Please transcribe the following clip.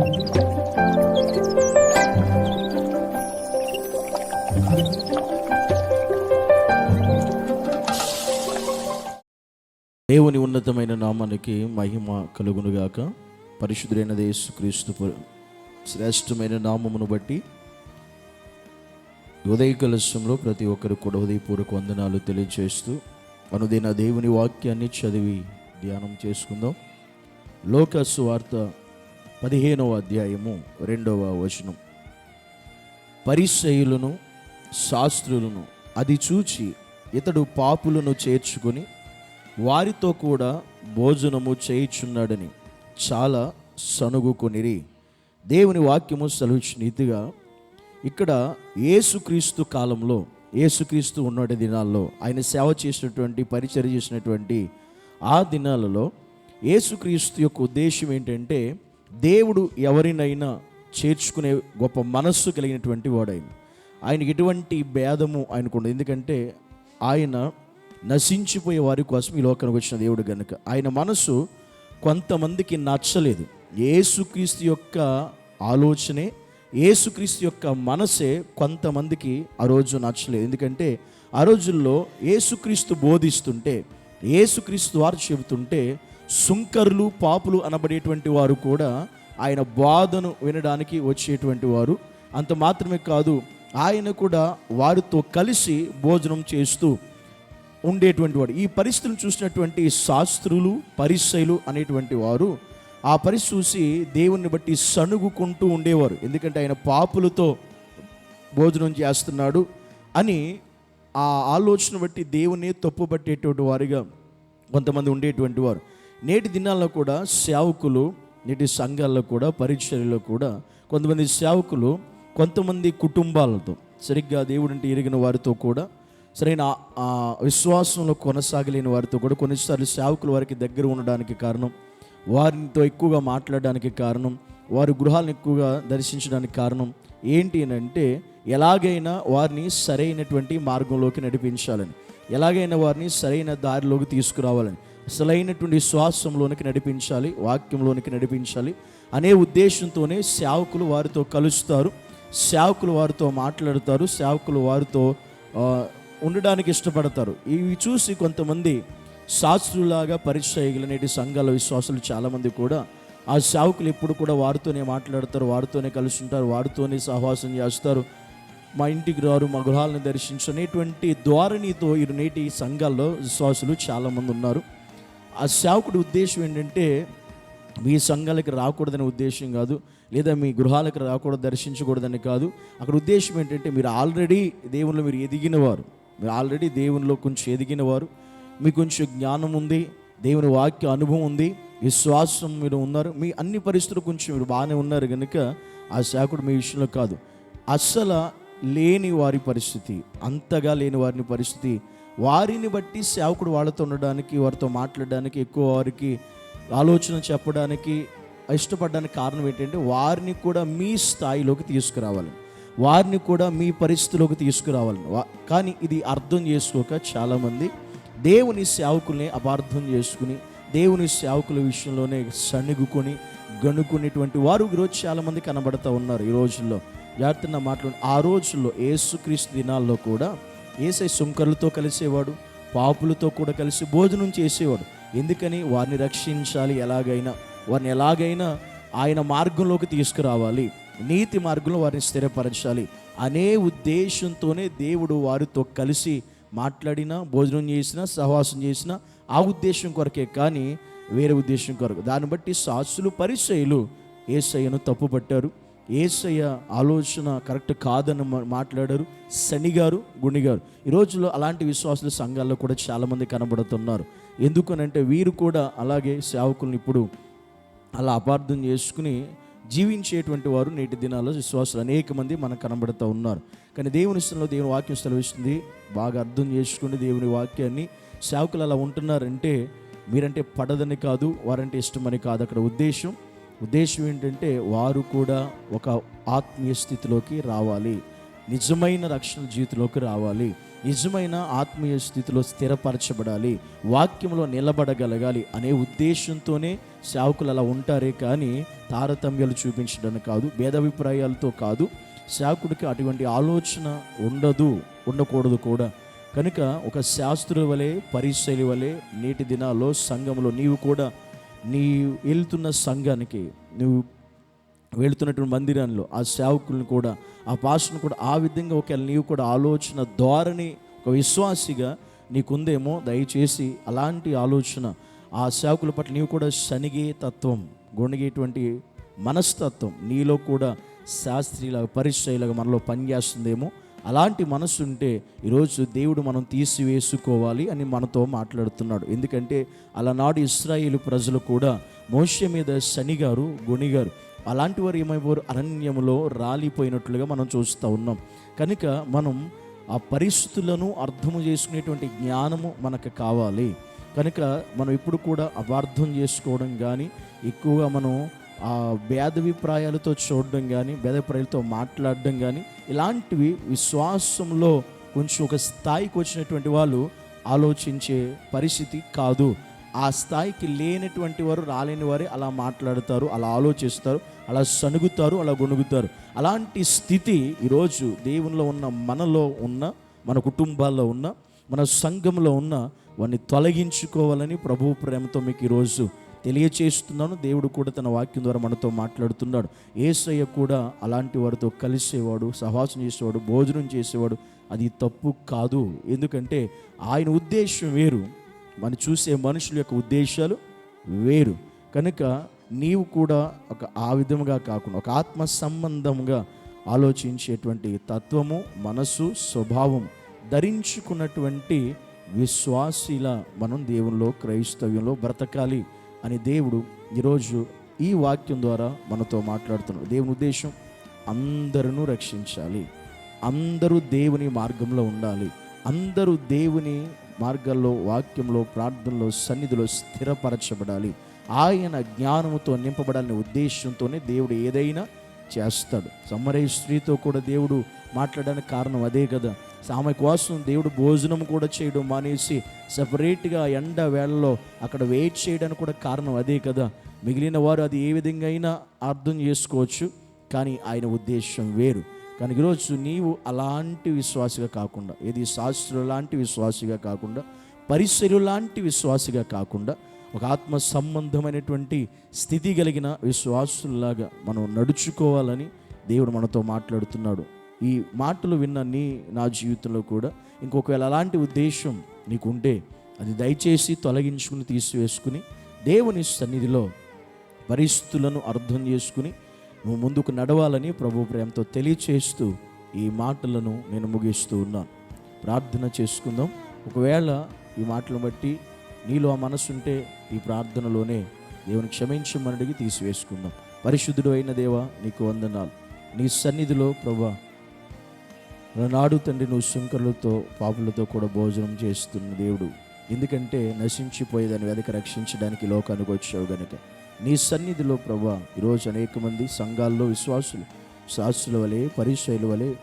దేవుని ఉన్నతమైన నామానికి మహిమ కలుగునుగాక. పరిశుద్ధులైన యేసుక్రీస్తు క్రీస్తు శ్రేష్టమైన నామమును బట్టి ఉదయ కలశంలో ప్రతి ఒక్కరు కూడా హృదయపూర్వక వందనాలు తెలియజేస్తూ అనుదిన దేవుని వాక్యాన్ని చదివి ధ్యానం చేసుకుందాం. లోక సువార్త పదిహేనవ అధ్యాయము రెండవ వచనం. పరిశైలును శాస్త్రులను అది చూచి ఇతడు పాపులను చేర్చుకొని వారితో కూడా భోజనము చేయుచున్నాడని చాలా సనుగుకొనిరి దేవుని వాక్యము సెలవిచ్చిన ఇక్కడ ఏసుక్రీస్తు కాలంలో ఏసుక్రీస్తు ఉన్నటి దినాల్లో ఆయన సేవ చేసినటువంటి పరిచయం చేసినటువంటి ఆ దినాలలో ఏసుక్రీస్తు యొక్క ఉద్దేశం ఏంటంటే దేవుడు ఎవరినైనా చేర్చుకునే గొప్ప మనస్సు కలిగినటువంటి వాడైంది. ఆయన ఎటువంటి భేదము ఆయనకు ఎందుకంటే ఆయన నశించిపోయే వారి కోసం ఈ లోకానికి వచ్చిన దేవుడు కనుక ఆయన మనసు కొంతమందికి నచ్చలేదు. ఏసుక్రీస్తు యొక్క ఆలోచనే ఏసుక్రీస్తు యొక్క మనసే కొంతమందికి ఆ రోజు నచ్చలేదు. ఎందుకంటే ఆ రోజుల్లో ఏసుక్రీస్తు బోధిస్తుంటే ఏసుక్రీస్తు వారు చెబుతుంటే సుంకర్లు పాపులు అనబడేటువంటి వారు కూడా ఆయన బాధను వినడానికి వచ్చేటువంటి వారు. అంత మాత్రమే కాదు ఆయన కూడా వారితో కలిసి భోజనం చేస్తూ ఉండేటువంటి వాడు. ఈ పరిస్థితిని చూసినటువంటి శాస్త్రులు పరిశైలు అనేటువంటి వారు ఆ పరిస్థితి చూసి దేవుణ్ణి బట్టి సణుగుకుంటూ ఉండేవారు. ఎందుకంటే ఆయన పాపులతో భోజనం చేస్తున్నాడు అని ఆ ఆలోచన బట్టి దేవుని తప్పుపట్టేటువంటి వారిగా కొంతమంది ఉండేటువంటి వారు. నేటి దినాల్లో కూడా సేవకులు నేటి సంఘాల్లో కూడా పరీక్షల్లో కూడా కొంతమంది సేవకులు కొంతమంది కుటుంబాలతో సరిగ్గా దేవుడంటే ఎరిగిన వారితో కూడా సరైన ఆ విశ్వాసంలో కొనసాగలేని వారితో కూడా కొన్నిసార్లు సేవకులు వారికి దగ్గర ఉండడానికి కారణం వారితో ఎక్కువగా మాట్లాడడానికి కారణం వారి గృహాలను ఎక్కువగా దర్శించడానికి కారణం ఏంటి అని అంటే ఎలాగైనా వారిని సరైనటువంటి మార్గంలోకి నడిపించాలని ఎలాగైనా వారిని సరైన దారిలోకి తీసుకురావాలని అసలైనటువంటి విశ్వాసంలోనికి నడిపించాలి వాక్యంలోనికి నడిపించాలి అనే ఉద్దేశంతోనే సేవకులు వారితో కలుస్తారు సేవకులు వారితో మాట్లాడతారు సేవకులు వారితో ఉండడానికి ఇష్టపడతారు. ఇవి చూసి కొంతమంది శాస్త్రులాగా పరిచయలనేటి సంఘాల విశ్వాసులు చాలామంది కూడా ఆ సేవకులు ఎప్పుడు కూడా వారితోనే మాట్లాడతారు వారితోనే కలిసి ఉంటారు వారితోనే సహవాసం చేస్తారు మా ఇంటికి రారు మా గృహాలను దర్శించనేటువంటి ధోరణితో ఈ నేటి సంఘాల్లో విశ్వాసులు చాలామంది ఉన్నారు. ఆ సేవకుడి ఉద్దేశం ఏంటంటే మీ సంఘాలకి రాకూడదనే ఉద్దేశం కాదు లేదా మీ గృహాలకు రాకూడదు దర్శించకూడదని కాదు. అక్కడ ఉద్దేశం ఏంటంటే మీరు ఆల్రెడీ దేవునిలో మీరు ఎదిగినవారు. మీరు ఆల్రెడీ దేవునిలో కొంచెం ఎదిగినవారు. మీకు కొంచెం జ్ఞానం ఉంది దేవుని వాక్య అనుభవం ఉంది విశ్వాసం మీరు ఉన్నారు. మీ అన్ని పరిస్థితులు కొంచెం మీరు బాగానే ఉన్నారు కనుక ఆ సేవకుడు మీ విషయంలో కాదు. అస్సలు లేని వారి పరిస్థితి అంతగా లేని వారిని పరిస్థితి. వారిని బట్టి సేవకుడు వాళ్ళతో ఉండడానికి వారితో మాట్లాడడానికి ఎక్కువ వారికి ఆలోచన చెప్పడానికి ఇష్టపడడానికి కారణం ఏంటంటే వారిని కూడా మీ స్థాయిలోకి తీసుకురావాలి. వారిని కూడా మీ పరిస్థితిలోకి తీసుకురావాలి. వా- కానీ ఇది అర్థం చేసుకోక చాలామంది దేవుని సేవకుల్ని అపార్థం చేసుకుని దేవుని సేవకుల విషయంలోనే సణుగుకొని గణుకునేటువంటి వారు ఈరోజు చాలామంది కనబడుతూ ఉన్నారు ఈ రోజుల్లో. జాగ్రత్త మాట్లాడు ఆ రోజుల్లో ఏసుక్రీస్తు దినాల్లో కూడా ఏసై సుంకరులతో కలిసేవాడు పాపులతో కూడా కలిసి భోజనం చేసేవాడు. ఎందుకని? వారిని రక్షించాలి ఎలాగైనా. వారిని ఎలాగైనా ఆయన మార్గంలోకి తీసుకురావాలి. నీతి మార్గంలో వారిని స్థిరపరచాలి. అనే ఉద్దేశంతోనే దేవుడు వారితో కలిసి మాట్లాడినా భోజనం చేసినా సహవాసం చేసినా ఆ ఉద్దేశం కొరకే కానీ వేరే ఉద్దేశం కొరకు. దాన్ని బట్టి శాస్త్రులు పరిచయులు ఏసయ్యను తప్పుపట్టారు. ఏసయ్య ఆలోచన కరెక్ట్ కాదని మా- గారు శనిగారు గుణిగారు ఈ రోజుల్లో అలాంటి విశ్వాసులు సంఘాల్లో కూడా చాలామంది కనబడుతున్నారు. ఎందుకనంటే వీరు కూడా అలాగే సేవకులను ఇప్పుడు అలా అపార్థం చేసుకుని జీవించేటువంటి వారు నేటి దినాల్లో విశ్వాసులు అనేక మంది మనకు కనబడుతూ ఉన్నారు. కానీ దేవుని ఇష్టంలో దేవుని వాక్యం సెలవిస్తుంది. బాగా అర్థం చేసుకుని దేవుని వాక్యాన్ని సేవకులు అలా ఉంటున్నారంటే మీరంటే పడదని కాదు వారంటే ఇష్టమని కాదు అక్కడ ఉద్దేశం. ఉద్దేశం ఏంటంటే వారు కూడా ఒక ఆత్మీయ స్థితిలోకి రావాలి. నిజమైన రక్షణ జీవితంలోకి రావాలి. నిజమైన ఆత్మీయ స్థితిలో స్థిరపరచబడాలి. వాక్యంలో నిలబడగలగాలి అనే ఉద్దేశంతోనే సేవకులు అలా ఉంటారే కానీ తారతమ్యాలు చూపించడానికి కాదు భేదాభిప్రాయాలతో కాదు. సేవకుడికి అటువంటి ఆలోచన ఉండదు ఉండకూడదు కూడా. కనుక ఒక శాస్త్రుల వలె పరిశైలి వలె నేటి దినాల్లో సంఘంలో నీవు కూడా నీ వెళ్తున్న సంఘానికి నువ్వు వెళుతున్నటువంటి మందిరంలో ఆ సేవకులను కూడా ఆ పాస్టర్ను కూడా ఆ విధంగా ఒకవేళ నీవు కూడా ఆలోచన ధోరణి ఒక విశ్వాసిగా నీకుందేమో దయచేసి అలాంటి ఆలోచన ఆ సేవకుల పట్ల నీవు కూడా శనిగే తత్వం గుణగేటువంటి మనస్తత్వం నీలో కూడా శాస్త్రీలాగా పరిచయలాగా మనలో పనిచేస్తుందేమో అలాంటి మనసు ఉంటే ఈరోజు దేవుడు మనం తీసివేసుకోవాలి అని మనతో మాట్లాడుతున్నాడు. ఎందుకంటే అలనాడు ఇస్రాయేలు ప్రజలు కూడా మోష మీద శనిగారు గొణిగారు అలాంటి వారు ఏమైపోరు? అరణ్యంలో రాలిపోయినట్లుగా మనం చూస్తూ ఉన్నాం. కనుక మనం ఆ పరిస్థితులను అర్థము చేసుకునేటువంటి జ్ఞానము మనకు కావాలి. కనుక మనం ఇప్పుడు కూడా అపార్థం చేసుకోవడం కానీ ఎక్కువగా మనం భేదభిప్రాయాలతో చూడడం కానీ భేదభిప్రాయాలతో మాట్లాడడం కానీ ఇలాంటివి విశ్వాసంలో కొంచెం ఒక స్థాయికి వచ్చినటువంటి వాళ్ళు ఆలోచించే పరిస్థితి కాదు. ఆ స్థాయికి లేనటువంటి వారు రాలేని వారే అలా మాట్లాడతారు అలా ఆలోచిస్తారు అలా సనుగుతారు అలా గొణుగుతారు. అలాంటి స్థితి ఈరోజు దేవునిలో ఉన్న మనలో ఉన్న మన కుటుంబాల్లో ఉన్న మన సంఘంలో ఉన్న వాడిని తొలగించుకోవాలని ప్రభు ప్రేమతో మీకు ఈరోజు తెలియచేస్తున్నాను. దేవుడు కూడా తన వాక్యం ద్వారా మనతో మాట్లాడుతున్నాడు. ఏసయ్య కూడా అలాంటి వారితో కలిసేవాడు సహవాసం చేసేవాడు భోజనం చేసేవాడు అది తప్పు కాదు. ఎందుకంటే ఆయన ఉద్దేశం వేరు. మనం చూసే మనుషుల యొక్క ఉద్దేశాలు వేరు. కనుక నీవు కూడా ఒక ఆ విధముగా కాకుండా ఒక ఆత్మ సంబంధంగా ఆలోచించేటువంటి తత్వము మనసు స్వభావం ధరించుకున్నటువంటి విశ్వాసీల మనం దేవునిలో క్రైస్తవ్యంలో బ్రతకాలి. అని దేవుడు ఈరోజు ఈ వాక్యం ద్వారా మనతో మాట్లాడుతున్నాడు. దేవుని ఉద్దేశం అందరూ రక్షించాలి. అందరూ దేవుని మార్గంలో ఉండాలి. అందరూ దేవుని మార్గాల్లో వాక్యంలో ప్రార్థనలో సన్నిధిలో స్థిరపరచబడాలి. ఆయన జ్ఞానముతో నింపబడాలనే ఉద్దేశంతోనే దేవుడు ఏదైనా చేస్తాడు. సమ్మరే స్త్రీతో కూడా దేవుడు మాట్లాడడానికి కారణం అదే కదా. ఆమె కోసం దేవుడు భోజనం కూడా చేయడం మానేసి సపరేట్గా ఎండ వేళలో అక్కడ వెయిట్ చేయడానికి కూడా కారణం అదే కదా. మిగిలిన వారు అది ఏ విధంగా అయినా అర్థం చేసుకోవచ్చు కానీ ఆయన ఉద్దేశం వేరు. కానీ ఈరోజు నీవు అలాంటి విశ్వాసిగా కాకుండా ఏది శాస్త్రులు లాంటి విశ్వాసిగా కాకుండా పరిసరు లాంటి విశ్వాసిగా కాకుండా ఒక ఆత్మ సంబంధమైనటువంటి స్థితి కలిగిన విశ్వాసుల్లాగా మనం నడుచుకోవాలని దేవుడు మనతో మాట్లాడుతున్నాడు. ఈ మాటలు విన్న నీ నా జీవితంలో కూడా ఇంకొకవేళ అలాంటి ఉద్దేశం నీకుంటే అది దయచేసి తొలగించుకుని తీసివేసుకుని దేవుని సన్నిధిలో పరిస్థితులను అర్థం చేసుకుని నువ్వు ముందుకు నడవాలని ప్రభు ప్రేమతో తెలియచేస్తూ ఈ మాటలను నేను ముగిస్తూ ఉన్నాను ప్రార్థన చేసుకుందాం. ఒకవేళ ఈ మాటలను బట్టి నీలో ఆ మనసుంటే ఈ ప్రార్థనలోనే దేవుని క్షమించమని అడిగి తీసివేసుకుందాం. పరిశుద్ధుడు అయిన దేవా నీకు వందనాలు. నీ సన్నిధిలో ప్రభా నాడు తండ్రి నువ్వు శంకరులతో పాపులతో కూడా భోజనం చేస్తున్న దేవుడు. ఎందుకంటే నశించిపోయేదాన్ని వెనక రక్షించడానికి లోకానికి వచ్చావు గనుక. నీ సన్నిధిలో ప్రభా ఈరోజు అనేక మంది సంఘాల్లో విశ్వాసులు శాస్త్రుల వలె పరిచయుల వలె